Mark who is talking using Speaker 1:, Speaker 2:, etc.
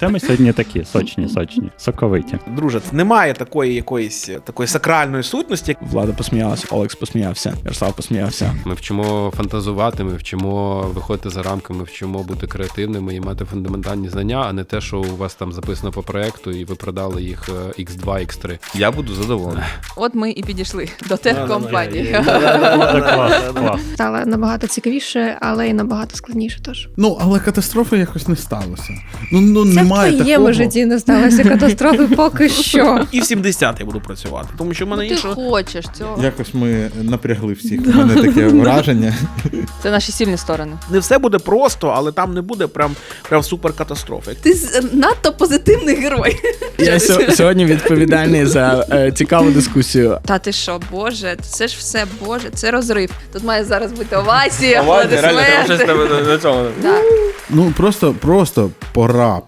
Speaker 1: Теми сьогодні такі сочні, сочні, соковиті.
Speaker 2: Друже, немає такої якоїсь е, такої сакральної сутності.
Speaker 3: Влада посміялася, Олекс посміявся, Ярослав посміявся.
Speaker 4: Ми вчимо фантазувати, ми вчимо виходити за рамки, ми вчимо бути креативними і мати фундаментальні знання, а не те, що у вас там записано по проекту, і ви продали їх е, X2, X3.
Speaker 5: Я буду задоволений.
Speaker 6: От ми і підійшли до
Speaker 1: клас, клас.
Speaker 7: Стало набагато цікавіше, але й набагато складніше теж.
Speaker 8: Ну, але катастрофи якось не сталося. Ну, ну
Speaker 7: В
Speaker 8: немає
Speaker 7: твоєму
Speaker 8: такого.
Speaker 7: житті не сталося катастрофи поки що.
Speaker 2: І в 70 я буду працювати, тому що в мене
Speaker 6: Ну, ти
Speaker 2: іншого.
Speaker 6: хочеш цього.
Speaker 8: Якось ми напрягли всіх. У мене таке враження.
Speaker 6: Це наші сильні сторони.
Speaker 2: Не все буде просто, але там не буде прям, прям супер катастрофи.
Speaker 6: Ти з- надто позитивний герой.
Speaker 3: Я сьо- сьогодні відповідальний за е, цікаву дискусію.
Speaker 6: Та ти що, Боже, це ж все Боже, це розрив. Тут має зараз бути овація, аплодисменти.
Speaker 5: на- цьому.
Speaker 8: Ну просто, просто пора